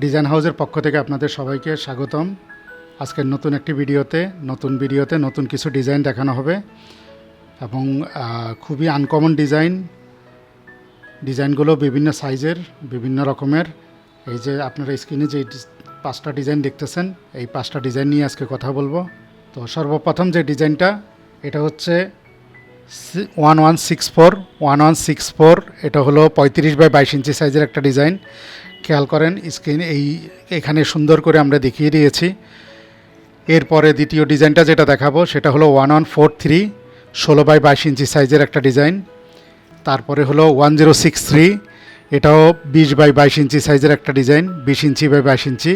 Design হাউসের পক্ষ থেকে আপনাদের সবাইকে স্বাগতম। আজকের নতুন একটি ভিডিওতে, নতুন ভিডিওতে নতুন কিছু ডিজাইন দেখানো হবে এবং খুবই আনকমন ডিজাইন ডিজাইনগুলো বিভিন্ন সাইজের বিভিন্ন রকমের। এই যে আপনারা স্ক্রিনে যে পাঁচটা ডিজাইন দেখতেছেন, এই পাঁচটা ডিজাইন নিয়ে আজকে কথা বলব। তো সর্বপ্রথম যে ডিজাইনটা এটা হচ্ছে one one six four one one six four এটা হলো পঁয়ত্রিশ বাই বাইশ ইঞ্চি সাইজের একটা ডিজাইন খেয়াল করেন, স্ক্রিন এই এখানে সুন্দর করে আমরা দেখিয়ে দিয়েছি। এরপরে দ্বিতীয় ডিজাইনটা যেটা দেখাবো, সেটা হলো ওয়ান ওয়ান ফোর থ্রি ষোলো বাই বাইশ ইঞ্চি সাইজের একটা ডিজাইন। তারপরে হলো ওয়ান জিরো সিক্স থ্রি এটাও বিশ বাই বাইশ ইঞ্চি সাইজের একটা ডিজাইন, বিশ ইঞ্চি বাই বাইশ ইঞ্চি।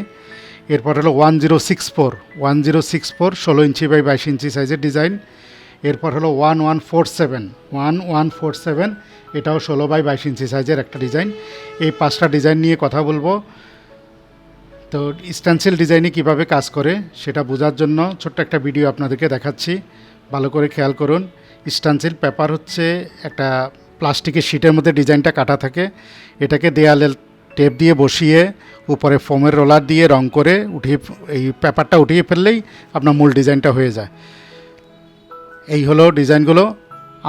এরপর হলো one zero six four one zero six four ষোলো ইঞ্চি বাই বাইশ ইঞ্চি সাইজের ডিজাইন। এরপর হলো one one four seven one one four seven এটাও ষোলো বাই বাইশ ইঞ্চি সাইজের একটা ডিজাইন। এই পাঁচটা ডিজাইন নিয়ে কথা বলব। তো স্ট্যান্সিল ডিজাইনে কীভাবে কাজ করে সেটা বোঝার জন্য ছোট্ট একটা ভিডিও আপনাদেরকে দেখাচ্ছি। ভালো করে খেয়াল করুন। স্ট্যান্সিল পেপার হচ্ছে একটা প্লাস্টিকের শিটের মধ্যে ডিজাইনটা কাটা থাকে। এটাকে দেয়ালে টেপ দিয়ে বসিয়ে, উপরে ফোমের রোলার দিয়ে রং করে উঠিয়ে, এই পেপারটা উঠিয়ে ফেললেই আপনার মূল ডিজাইনটা হয়ে যায়। এই হলো ডিজাইনগুলো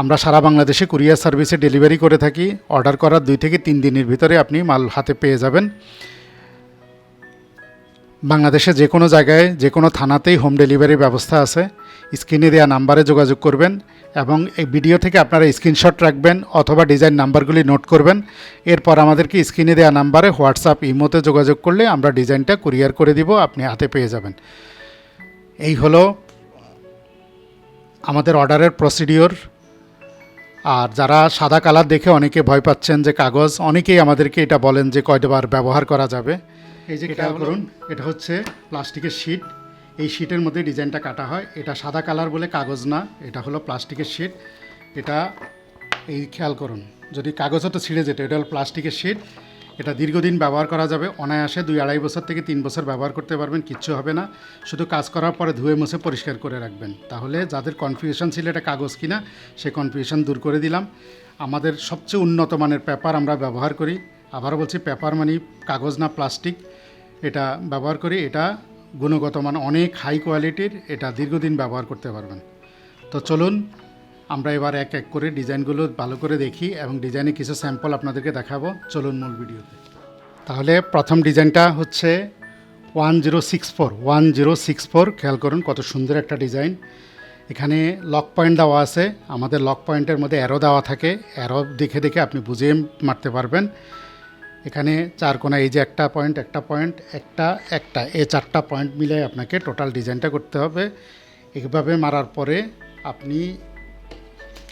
আমরা সারা বাংলাদেশে কুরিয়ার সার্ভিসে ডেলিভারি করে থাকি। অর্ডার করার দুই থেকে তিন দিনের ভিতরে আপনি মাল হাতে পেয়ে যাবেন। বাংলাদেশে যে কোনো জায়গায়, যে কোনো থানাতেই হোম ডেলিভারির ব্যবস্থা আছে। স্ক্রিনে দেওয়া নাম্বারে যোগাযোগ করবেন এবং এই ভিডিও থেকে আপনারা স্ক্রিনশট রাখবেন অথবা ডিজাইন নাম্বারগুলি নোট করবেন। এরপর আমাদেরকে স্ক্রিনে দেওয়া নাম্বারে হোয়াটসঅ্যাপ, ইমোতে যোগাযোগ করলে আমরা ডিজাইনটা কুরিয়ার করে দিব, আপনি হাতে পেয়ে যাবেন। এই হলো আমাদের অর্ডারের প্রসিডিওর। আর যারা সাদা কালার দেখে অনেকে ভয় পাচ্ছেন যে কাগজ অনেকেই আমাদেরকে এটা বলেন যে কয়টাবার ব্যবহার করা যাবে। এই যে খেয়াল করুন এটা হচ্ছে প্লাস্টিকের শিট। এই শিটের মধ্যে ডিজাইনটা কাটা হয়। এটা সাদা কালার বলে কাগজ না এটা হলো প্লাস্টিকের শিট। এটা এই খেয়াল করুন যদি কাগজ হতো ছিঁড়ে যেত এটা হলো প্লাস্টিকের শিট। এটা দীর্ঘদিন ব্যবহার করা যাবে। অনায়াসে দুই আড়াই বছর থেকে তিন বছর ব্যবহার করতে পারবেন, কিচ্ছু হবে না। শুধু কাজ করার পরে ধুয়ে মুছে পরিষ্কার করে রাখবেন। তাহলে যাদের কনফিউশন ছিল এটা কাগজ কিনা, সে কনফিউশন দূর করে দিলাম। আমাদের সবচেয়ে উন্নত মানের পেপার আমরা ব্যবহার করি। আবার বলছি পেপার মানে কাগজ না প্লাস্টিক এটা ব্যবহার করি, এটা গুণগত মান অনেক হাই কোয়ালিটির এটা দীর্ঘদিন ব্যবহার করতে পারবেন। তো চলুন আমরা এবার এক এক করে ডিজাইনগুলো ভালো করে দেখি এবং ডিজাইনে কিছু স্যাম্পল আপনাদেরকে দেখাবো। চলুন মূল ভিডিওতে। তাহলে প্রথম ডিজাইনটা হচ্ছে one zero six four. One zero six four, খেয়াল করুন কত সুন্দর একটা ডিজাইন। এখানে লক পয়েন্ট দেওয়া আছে। আমাদের লক পয়েন্টের মধ্যে অ্যারো দেওয়া থাকে। অ্যারো দেখে দেখে আপনি বুঝিয়ে মারতে পারবেন। এখানে চার কোনা এই যে একটা পয়েন্ট একটা পয়েন্ট, একটা একটা। এই চারটা পয়েন্ট মিলে আপনাকে টোটাল ডিজাইনটা করতে হবে। এইভাবে মারার পরে আপনি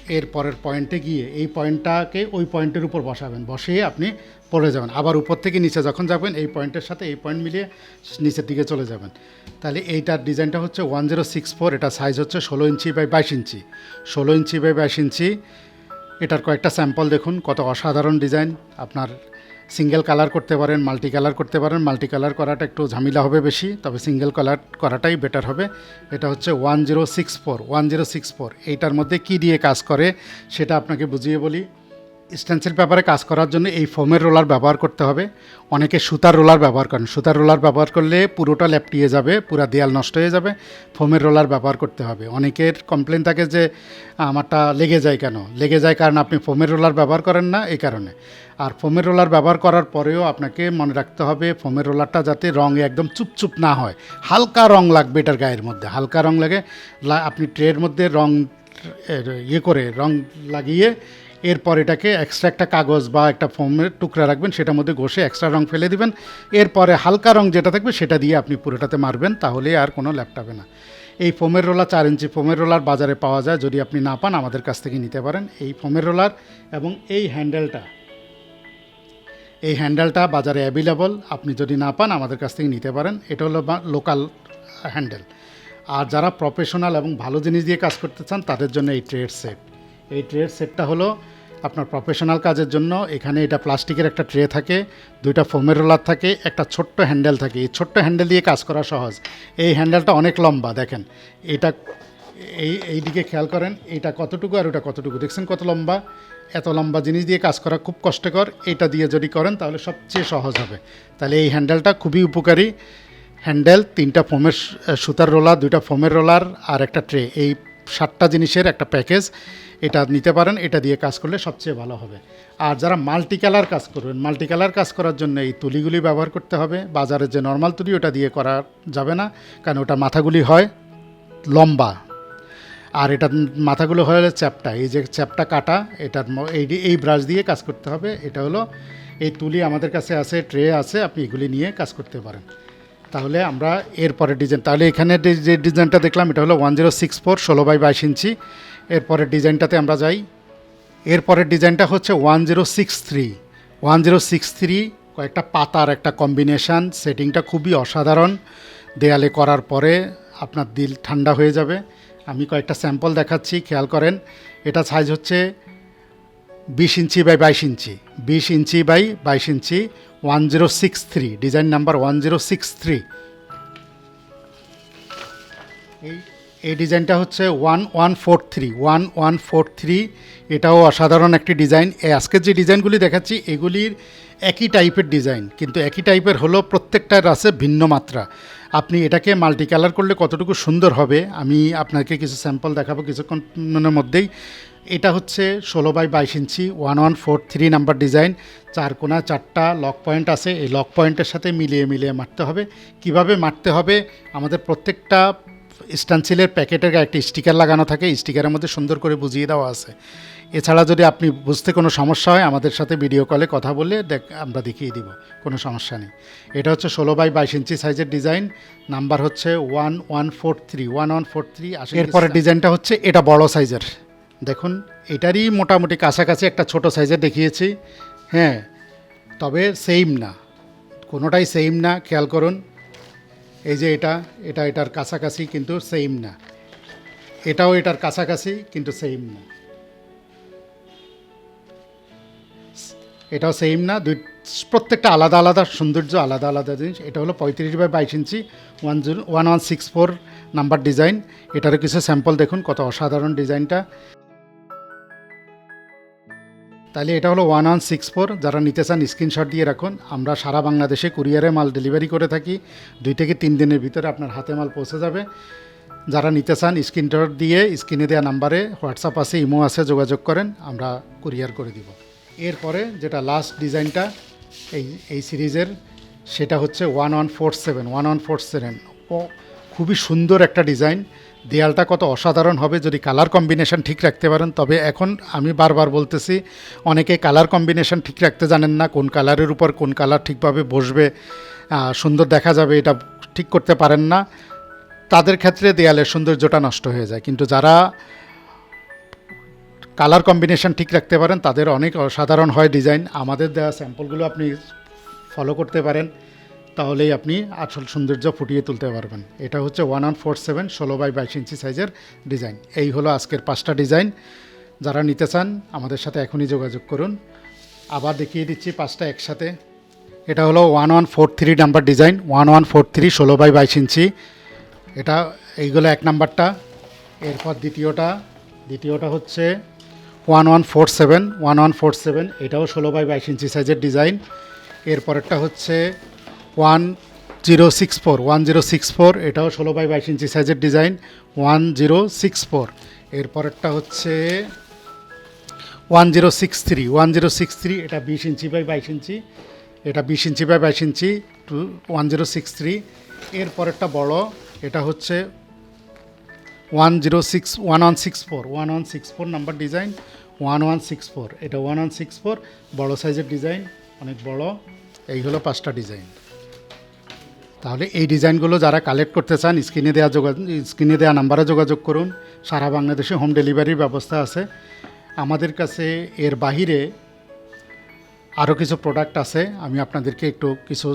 এর পরের পয়েন্টে গিয়ে এই পয়েন্টটাকে ওই পয়েন্টের উপর বসাবেন। বসিয়ে আপনি পড়ে যাবেন। আবার উপর থেকে নিচে যখন যাবেন, এই পয়েন্টের সাথে এই পয়েন্ট মিলিয়ে নিচের দিকে চলে যাবেন। তাহলে এইটার ডিজাইনটা হচ্ছে ওয়ান জিরো সিক্স ফোর। এটা সাইজ হচ্ছে ষোলো ইঞ্চি বাই বাইশ ইঞ্চি। ষোলো ইঞ্চি বাই বাইশ ইঞ্চি। এটার কয়েকটা স্যাম্পল দেখুন, কত অসাধারণ ডিজাইন। আপনার সিঙ্গেল কালার করতে পারেন, মাল্টি কালার করতে পারেন, মাল্টি কালার করাটা একটু ঝামেলা হবে বেশি, তবে সিঙ্গেল কালার করাটাই বেটার হবে। এটা হচ্ছে one zero six four one zero six four এইটার মধ্যে কী দিয়ে কাজ করে সেটা আপনাকে বুঝিয়ে বলি। স্টেন্সিল পেপারে কাজ করার জন্য এই ফোমের রোলার ব্যবহার করতে হবে। অনেকে সুতার রোলার ব্যবহার করেন। সুতার রোলার ব্যবহার করলে পুরোটা ল্যাপটিয়ে যাবে, পুরা দেয়াল নষ্ট হয়ে যাবে। ফোমের রোলার ব্যবহার করতে হবে। অনেকের কমপ্লেন থাকে যে, আমারটা লেগে যায় কেন? লেগে যায় কারণ আপনি ফোমের রোলার ব্যবহার করেন না এই কারণে। আর ফোমের রোলার ব্যবহার করার পরেও আপনাকে মনে রাখতে হবে, ফোমের রোলারটা যাতে রঙে একদম চুপচুপ না হয়। হালকা রং লাগবে এটার গায়ের মধ্যে। হালকা রং লাগে আপনি ট্রের মধ্যে রং ইয়ে করে রং লাগিয়ে এরপর এটাকে এক্সট্রা একটা কাগজ বা একটা ফোমের টুকরা রাখবেন, সেটার মধ্যে ঘষে এক্সট্রা রং ফেলে দিবেন। এরপরে হালকা রং যেটা থাকবে সেটা দিয়ে আপনি পুরোটাতে মারবেন, তাহলে আর কোনো ল্যাপটপে না। এই ফোমের রোলার চার ইঞ্চি ফোমের রোলার বাজারে পাওয়া যায়, যদি আপনি না পান আমাদের কাছ থেকে নিতে পারেন। এই ফোমের রোলার এবং এই হ্যান্ডেলটা এই হ্যান্ডেলটা বাজারে অ্যাভেলেবল আপনি যদি না পান আমাদের কাছ থেকে নিতে পারেন। এটা হলো লোকাল হ্যান্ডেল আর যারা প্রফেশনাল এবং ভালো জিনিস দিয়ে কাজ করতে চান, তাদের জন্য এই ট্রেড সেট এই ট্রের সেটটা হলো আপনার প্রফেশনাল কাজের জন্য। এখানে এটা প্লাস্টিকের একটা ট্রে থাকে, দুইটা ফোমের রোলার থাকে, একটা ছোট্ট হ্যান্ডেল থাকে। এই ছোট্ট হ্যান্ডেল দিয়ে কাজ করা সহজ। এই হ্যান্ডেলটা অনেক লম্বা, দেখেন। এটা এই এই দিকে খেয়াল করেন, এটা কতটুকু আর ওটা কতটুকু? দেখছেন কত লম্বা? এত লম্বা জিনিস দিয়ে কাজ করা খুব কষ্টকর। এটা দিয়ে যদি করেন, তাহলে সবচেয়ে সহজ হবে। তাহলে এই হ্যান্ডেলটা খুবই উপকারী। হ্যান্ডেল তিনটা ফোমের সুতার রোলার দুইটা ফোমের রোলার আর একটা ট্রে এই সাতটা জিনিসের একটা প্যাকেজ এটা নিতে পারেন, এটা দিয়ে কাজ করলে সবচেয়ে ভালো হবে। আর যারা মাল্টি কালার কাজ করবেন মাল্টি কালার কাজ করার জন্য এই তুলিগুলি ব্যবহার করতে হবে। বাজারের যে নর্মাল তুলি, ওটা দিয়ে করা যাবে না, কারণ ওটা মাথাগুলি হয় লম্বা। আর এটা মাথাগুলো হয়ে হলো চ্যাপটা, এই যে চ্যাপটা কাটা, এটার এই এই ব্রাশ দিয়ে কাজ করতে হবে। এটা হলো, এই তুলি আমাদের কাছে আছে ট্রে আছে, আপনি এগুলি নিয়ে কাজ করতে পারেন। তাহলে আমরা এরপরে ডিজাইন তাহলে এখানে যে ডিজাইনটা দেখলাম, এটা হলো ওয়ান জিরো সিক্স ফোর ষোলো বাই বাইশ ইঞ্চি। এরপরের ডিজাইনটাতে আমরা যাই। এরপরের ডিজাইনটা হচ্ছে one zero six three. One zero six three কয়েকটা পাতার একটা কম্বিনেশান, সেটিংটা খুবই অসাধারণ। দেয়ালে করার পরে আপনার দিল ঠান্ডা হয়ে যাবে। আমি কয়েকটা স্যাম্পল দেখাচ্ছি, খেয়াল করেন। এটা সাইজ হচ্ছে বিশ ইঞ্চি বাই বাইশ ইঞ্চি। বিশ ইঞ্চি বাই বাইশ ইঞ্চি, one zero six three. Design number one zero six three. এই ডিজাইনটা হচ্ছে one one four three, one one four three. এটাও অসাধারণ একটি ডিজাইন। আজকের যে ডিজাইনগুলি দেখাচ্ছি, এগুলির একই টাইপের ডিজাইন, কিন্তু একই টাইপের হলো প্রত্যেকটার আছে ভিন্ন মাত্রা। আপনি এটাকে মাল্টি কালার করলে কতটুকু সুন্দর হবে, আমি আপনাকে কিছু স্যাম্পল দেখাবো কিছুক্ষণের মধ্যেই। এটা হচ্ছে ষোলো বাই বাইশ ইঞ্চি, one one four three number design. চার কোনা, চারটা লক পয়েন্ট আছে, এই লক পয়েন্টের সাথে মিলিয়ে মিলিয়ে মারতে হবে। কীভাবে মারতে হবে, আমাদের প্রত্যেকটা স্টানসিলের প্যাকেটের গায়ে একটি স্টিকার লাগানো থাকে স্টিকারের মধ্যে সুন্দর করে বুঝিয়ে দেওয়া আছে। এছাড়া যদি আপনি বুঝতে কোনো সমস্যা হয় আমাদের সাথে ভিডিও কলে কথা বলে দেখ আমরা দেখিয়ে দিব কোনো সমস্যা নেই। এটা হচ্ছে ষোলো বাই বাইশ ইঞ্চি সাইজের ডিজাইন নাম্বার হচ্ছে one one four three one one four three আসে এরপরের ডিজাইনটা হচ্ছে এটা বড় সাইজের। দেখুন এটারই মোটামুটি কাছাকাছি একটা ছোট সাইজের দেখিয়েছি। হ্যাঁ তবে সেম না কোনোটাই সেম না খেয়াল করুন। এই যে এটা এটা এটার কাছাকাছি কিন্তু সেম না। এটাও এটার কাছাকাছি কিন্তু সেম না। এটাও সেম না। দুই, প্রত্যেকটা আলাদা আলাদা সৌন্দর্য, আলাদা আলাদা জিনিস। এটা হলো পঁয়ত্রিশ বাই বাইশ ইঞ্চি one zero one one six four number design এটারও কিছু স্যাম্পল দেখুন, কত অসাধারণ ডিজাইনটা তাহলে এটা হলো ওয়ান ওয়ান সিক্স ফোর যারা নিতে চান স্ক্রিনশট দিয়ে রাখুন। আমরা সারা বাংলাদেশে কুরিয়ারে মাল ডেলিভারি করে থাকি। দুই থেকে তিন দিনের ভিতরে আপনার হাতে মাল পৌঁছে যাবে। যারা নিতে চান স্ক্রিনশট দিয়ে স্ক্রিনে দেওয়া নাম্বারে হোয়াটসঅ্যাপ আছে ইমো আছে, যোগাযোগ করেন, আমরা কুরিয়ার করে দিব। এরপরে যেটা লাস্ট ডিজাইনটা এই এই সিরিজের, সেটা হচ্ছে one one four seven one one four seven খুবই সুন্দর একটা ডিজাইন দেয়ালটা কত অসাধারণ হবে যদি কালার কম্বিনেশন ঠিক রাখতে পারেন। তবে এখন আমি বারবার বলতেছি, অনেকে কালার কম্বিনেশন ঠিক রাখতে জানেন না, কোন কালারের উপর কোন কালার ঠিকভাবে বসবে সুন্দর দেখা যাবে, এটা ঠিক করতে পারেন না। তাদের ক্ষেত্রে দেয়ালের সৌন্দর্যটা নষ্ট হয়ে যায়। কিন্তু যারা কালার কম্বিনেশন ঠিক রাখতে পারেন, তাদের অনেক অসাধারণ হয় ডিজাইন আমাদের দেওয়া স্যাম্পলগুলো আপনি ফলো করতে পারেন। তাহলেই আপনি আসল সৌন্দর্য ফুটিয়ে তুলতে পারবেন। এটা হচ্ছে ওয়ান ওয়ান ফোর সেভেন ষোলো বাই বাইশ ইঞ্চি সাইজের ডিজাইন। এই হলো আজকের পাঁচটা ডিজাইন। যারা নিতে চান, আমাদের সাথে এখনই যোগাযোগ করুন। আবার দেখিয়ে দিচ্ছি পাঁচটা একসাথে। এটা হলো one one four three number design. One one four three ষোলো বাই বাইশ ইঞ্চি। এটা এইগুলো এক নাম্বারটা। এরপর দ্বিতীয়টা। দ্বিতীয়টা হচ্ছে one one four seven one one four seven এটাও ষোলো বাই বাইশ ইঞ্চি সাইজের ডিজাইন। এরপরেরটা হচ্ছে one zero six four one zero six four এটাও ষোলো বাই বাইশ ইঞ্চি সাইজের design one zero six four এরপরেরটা হচ্ছে one zero six three one zero six three এটা বিশ ইঞ্চি বাই বাইশ ইঞ্চি, এটা বিশ ইঞ্চি বাই বাইশ ইঞ্চি two one zero six three এরপরেরটা বড়, এটা হচ্ছে one zero six one one six four one one six four number design one one six four এটা ওয়ান ওয়ান সিক্স ফোর বড়ো সাইজের ডিজাইন, অনেক বড়, এই হলো পাঁচটা ডিজাইন। তাহলে এই ডিজাইনগুলো যারা কালেক্ট করতে চান, স্ক্রিনে দেওয়া যোগাযোগ স্ক্রিনে দেওয়া নাম্বারে যোগাযোগ করুন। সারা বাংলাদেশে হোম ডেলিভারির ব্যবস্থা আছে। আমাদের কাছে এর বাহিরে আরও কিছু প্রোডাক্ট আছে। আমি আপনাদেরকে একটু কিছু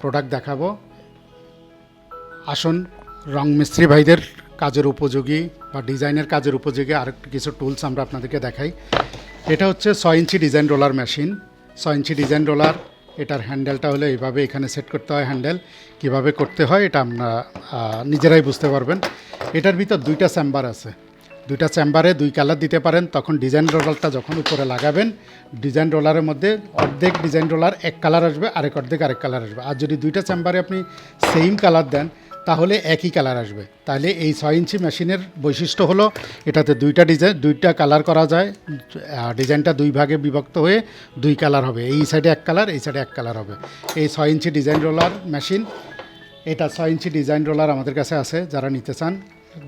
প্রোডাক্ট দেখাবো। আসুন, রং মিস্ত্রি ভাইদের কাজের উপযোগী বা ডিজাইনের কাজের উপযোগী আর কিছু টুলস আমরা আপনাদেরকে দেখাই। এটা হচ্ছে ছয় ইঞ্চি ডিজাইন রোলার মেশিন ছয় ইঞ্চি ডিজাইন রোলার এটার হ্যান্ডেলটা হলে এইভাবে এখানে সেট করতে হয় হ্যান্ডেল। কীভাবে করতে হয় এটা আপনারা নিজেরাই বুঝতে পারবেন। এটার ভিতর দুইটা চেম্বার আছে। দুইটা চেম্বারে দুই কালার দিতে পারেন। তখন ডিজাইন রোলারটা যখন উপরে লাগাবেন, ডিজাইন রোলারের মধ্যে অর্ধেক ডিজাইন রোলার এক কালার আসবে, আরেক অর্ধেক আরেক কালার আসবে। আর যদি দুইটা চেম্বারে আপনি সেম কালার দেন তাহলে একই কালার আসবে। তাহলে এই ছয় ইঞ্চি মেশিনের বৈশিষ্ট্য হলো, এটাতে দুইটা ডিজাইন দুইটা কালার করা যায় ডিজাইনটা দুই ভাগে বিভক্ত হয়ে দুই কালার হবে। এই সাইডে এক কালার, এই সাইডে এক কালার হবে। এই ছয় ইঞ্চি ডিজাইন রোলার মেশিন, এটা ছয় ইঞ্চি ডিজাইন রোলার আমাদের কাছে আছে, যারা নিতে চান,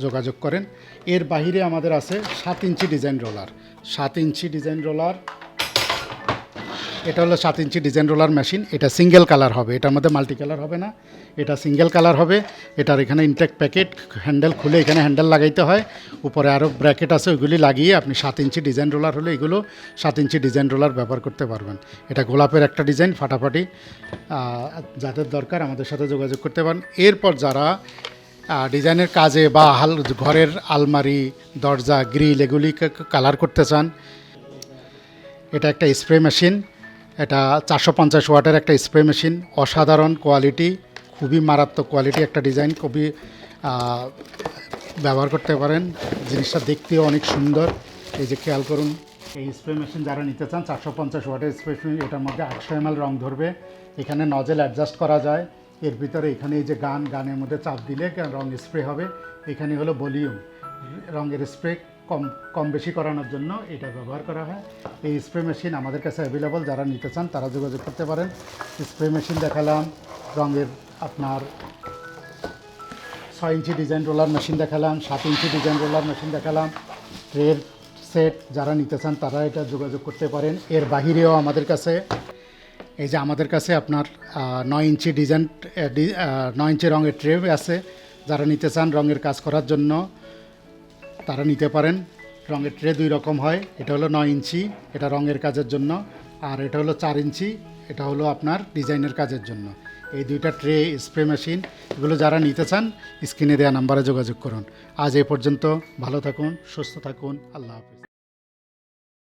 যোগাযোগ করেন। এর বাহিরে আমাদের আছে সাত ইঞ্চি ডিজাইন রোলার। সাত ইঞ্চি ডিজাইন রোলার এটা হলো সাত ইঞ্চি ডিজাইন রোলার মেশিন, এটা সিঙ্গেল কালার হবে, এটার মধ্যে মাল্টি কালার হবে না, এটা সিঙ্গেল কালার হবে, এটার এখানে ইনটেক প্যাকেট, হ্যান্ডেল খুলে এখানে হ্যান্ডেল লাগাইতে হয়, উপরে আরও ব্র্যাকেট আছে, ওইগুলি লাগিয়ে আপনি সাত ইঞ্চি ডিজাইন রোলার হলে এগুলো সাত ইঞ্চি ডিজাইন রোলার ব্যবহার করতে পারবেন। এটা গোলাপের একটা ডিজাইন, ফাটাফাটি যাদের দরকার আমাদের সাথে যোগাযোগ করতে পারেন। এরপর যারা ডিজাইনের কাজে বা হাল, ঘরের আলমারি, দরজা, গ্রিল, এগুলি কালার করতে চান, এটা একটা স্প্রে মেশিন এটা চারশো পঞ্চাশ ওয়াটের একটা স্প্রে মেশিন, অসাধারণ কোয়ালিটি, খুবই মারাত্মক কোয়ালিটি একটা ডিজাইন, খুবই ব্যবহার করতে পারেন। জিনিসটা দেখতেও অনেক সুন্দর। এই যে খেয়াল করুন, এই স্প্রে মেশিন যারা নিতে চান, চারশো পঞ্চাশ ওয়াটের স্প্রে মেশিন, এটার মধ্যে আটশো এম রং ধরবে। এখানে নজেল অ্যাডজাস্ট করা যায়। এর ভিতরে এখানে এই যে গান, গানের মধ্যে চাপ দিলে রং স্প্রে হবে। এখানে হলো ভলিউম, রঙের স্প্রে। কম কম বেশি করানোর জন্য এটা ব্যবহার করা হয়। এই স্প্রে মেশিন আমাদের কাছে অ্যাভেলেবল যারা নিতে চান তারা যোগাযোগ করতে পারেন। স্প্রে মেশিন দেখালাম, রঙের আপনার ছয় ইঞ্চি ডিজাইন রোলার মেশিন দেখালাম, সাত ইঞ্চি ডিজাইন রোলার মেশিন দেখালাম। ট্রের সেট যারা নিতে চান তারা এটা যোগাযোগ করতে পারেন। এর বাহিরেও আমাদের কাছে, এই যে আমাদের কাছে আপনার নয় ইঞ্চি ডিজাইন নয় ইঞ্চি রঙের ট্রে আছে। যারা নিতে চান রঙের কাজ করার জন্য তারা নিতে পারেন। রঙের ট্রে দুই রকম হয়। এটা হলো নয় ইঞ্চি, এটা রঙের কাজের জন্য। আর এটা হলো চার ইঞ্চি, এটা হলো আপনার ডিজাইনের কাজের জন্য। এই দুইটা ট্রে স্প্রে মেশিন এগুলো যারা নিতে চান, স্ক্রিনে দেওয়া নাম্বারে যোগাযোগ করুন। আজ এ পর্যন্ত ভালো থাকুন, সুস্থ থাকুন। আল্লাহ হাফিজ।